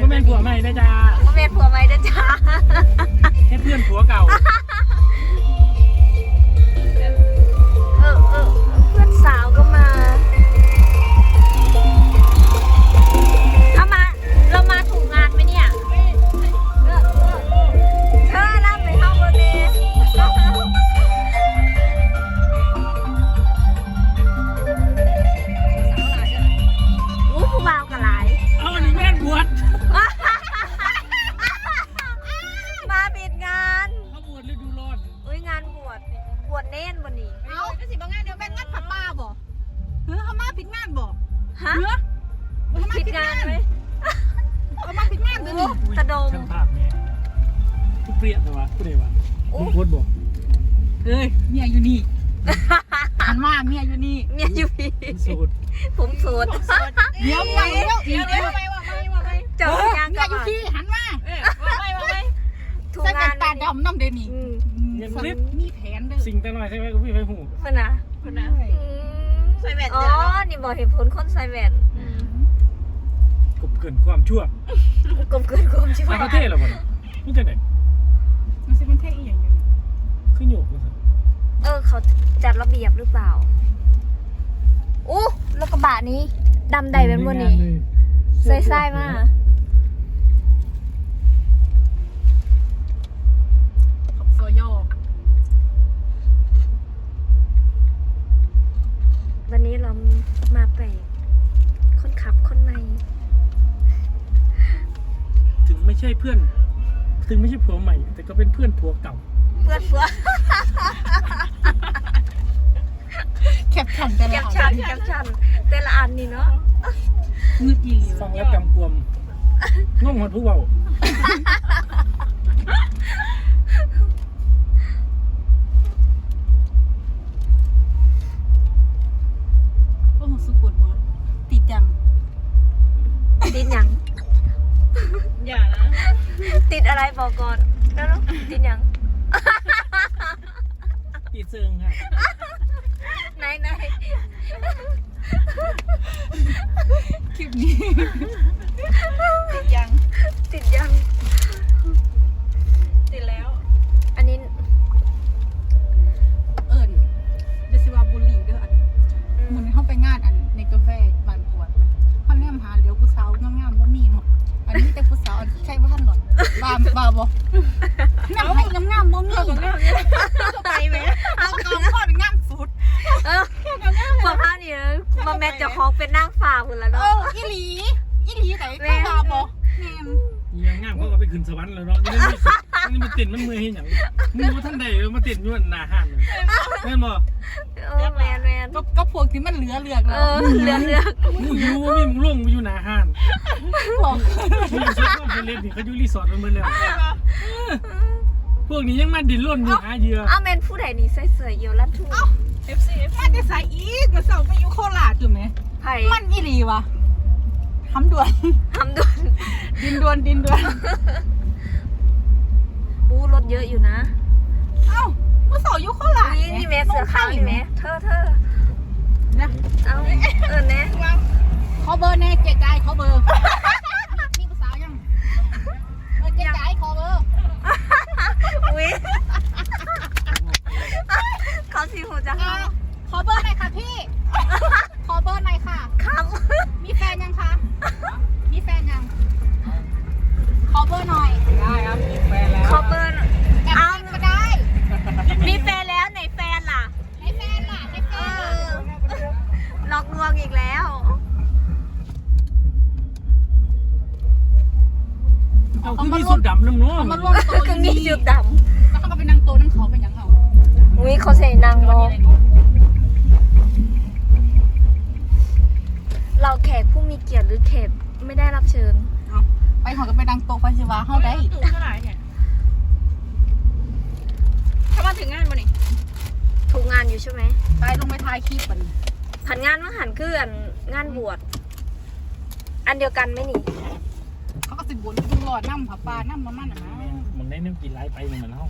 ก็แม่นผัวใหม่นะจ๊ะบ่แม่นผัวใหม่เด้อจ้า ให้เพื่อนผัวเก่า งานบ่ฮะเฮ้ยเขามาผิผิดงางดานนไหมเขามาผิดงานเลยนี่อุ๊ยกระดงช่างภาพเนี่ยทุกเปรี้ยแต่ว่าผู้ใดวะโอ้มึงโคตรบอกเฮ้ยเมียอยู่นี่หันมาเมียอยู่นี่ เมียอยู่พี่โสดผมโสดเดี๋ยวเมียเดี๋ยวเดี๋ยวเดี๋ยวทำไมวะไม่วะไม่เจ้ายังเมีกัยบอยู่ที่หันมาเออวะไม่วะไม่ถูกใส่งาแว่นนตาดำน้ำเดยวนี่อืมมีแผนเด้อ สิ่งแต่น้อยใช่ไหมก็พี่ไปหูเพื่อนนะคนนะ อืมใส่แว่นอ๋อเดี๋ยวเนาะนี่บอกเหตุผลคนใส่แว่นกบเกินความชั่วกลมเกินกลมชิบไปหายประเทศเหรอวะนี่จะไหนมันสิมันเท่อีหยังอยู่ขึ้นโยกเลยสิเออ เขาจัดระเบียบหรือเปล่าอู้รถกระบะนี้ดำใดเป็นบนนี้ใส่ไส้มาก เพื่อน ถึงไม่ใช่ผัวใหม่ แต่ก็เป็นเพื่อนผัวเก่า เพื่อนเพื่อนแคปชั่นแต่แคละปชั่นแคปชั่นแต่ละอันนี่เนาะงึดอีหลีฟังแล้วกำกวมง่วงหดผู้เบา บอกก่อนแล้วเนอะติดหยังตีเซิงค่ะไหนไหนคลิปนี้ยัง ติดยัง ติดแล้ว บาบาบ่นำให้งามๆบ่มีเข้ากับงามเนี่ยเข้าไปไหมเอากองพ่อเป็นงามสุดเออพอพานี่นะมาแมทเจะของเป็นนางฟ้าพุ่นแล้วเอเนาะออีหลีอีหลีไหนเข้าบาบ่แม่นยังง่ามเขาก็ไปขึ้นสวรรค์แล้วเนาะ นี่ไม่สินี่มันติดมันมือให้หยังมือว่าท่านใดมาติดอยู่หน้าห้านเลยแม่นบ่เออแมนแมนก็ก็พวกที่มันเหลือเลือกเอแล้วอเหลือเหลือมึงหิวว่ามีมึงลงไปอยู่หน้าห้านบอกมึงชอบไปเล่นนี่เขาอยู่รีสอร์ทมันเบิ่แล้วพวกนี้ยังมาดิ้นรนอยู่หาเหยื่ออ้าวแมนผู้ใดนี่ใส่เสื้อเอียวลัดทุ่งเอฟซีเอฟมันจะใส่อีกก็เสาไปอยู่โคราชอยู่ไหม ไผ่มันอีหลีวะทำด่วน ทำด่วนดินด่วนดินด่วนอู้รถ เยอะอยู่นะ เอ้าเมื่อเสาร์อยู่โคราชนี่นี่แม่เสื้อขาวนี่แม่เธอเธอนะเอาเออแน่เขาเบอร์แน่เจ๊ใจายเขาเบอร์ เขาใส่นางรอเราแขกผู้มีเกียรติหรือแขกไม่ได้รับเชิญเอาไปเขาก็ไปนั่งโตไปสิวะเขาได้ตู่เท่าไหร่เนี่ยถ้ามาถึงงานมานี่ถูกงานอยู่ใช่ไหมไปลงไปถ่ายคลิปมันผันงานมังหันคืออันงานบวชอันเดียวกันไหมนี่ เขาก็สิบุญไปดูหลอดน้ำผับปลาน้ำมันมันอะนะมึง ได้น้ำกินไรไปมึงเหมือนเฮา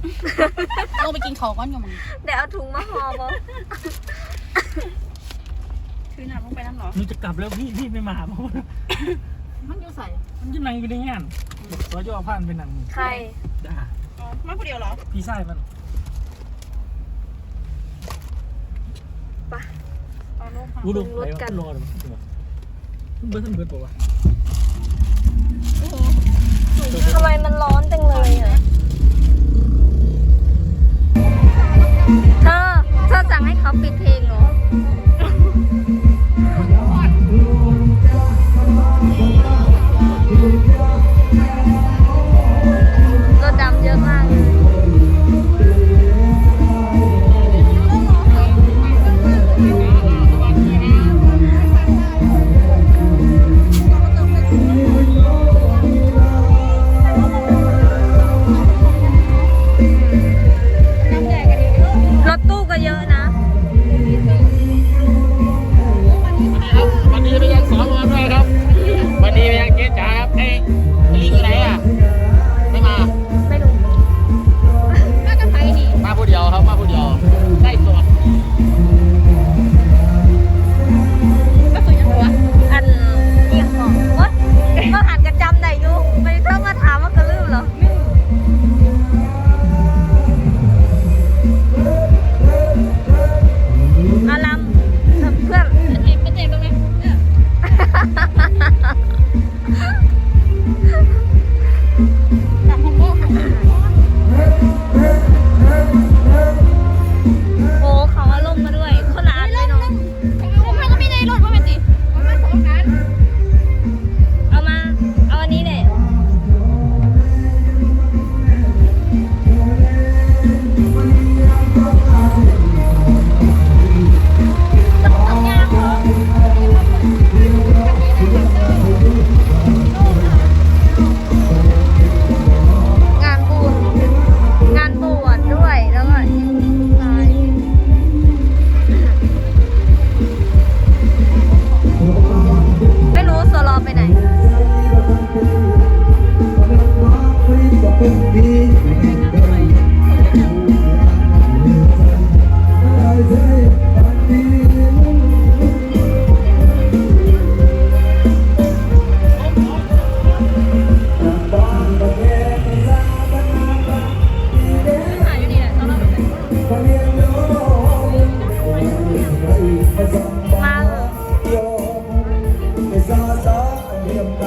ลงไปกินเขาวก่อนอยู่มึงเดี๋ยวเอาถุงมาห่อบ่คือหนาลงไปนั่นเหรอมึงจะกลับแล้วพี่พี่ไม่มาเพราะว่ามันอยู่ใส่มันยิ่งนั่งอยู่ในงานบอกสอย่อผ่านไปนั่งใครด่าอ๋อมาคนเดียวเหรอพี่ชายมันปะเอาลงค่ะกูดูรถกันรอดูเบิร์ดเบิร์ดบอกว่าทำไมมันร้อนจังเลยอะ เธอเธอสั่งให้เขาปิดเพลงเหรอ เพียงใด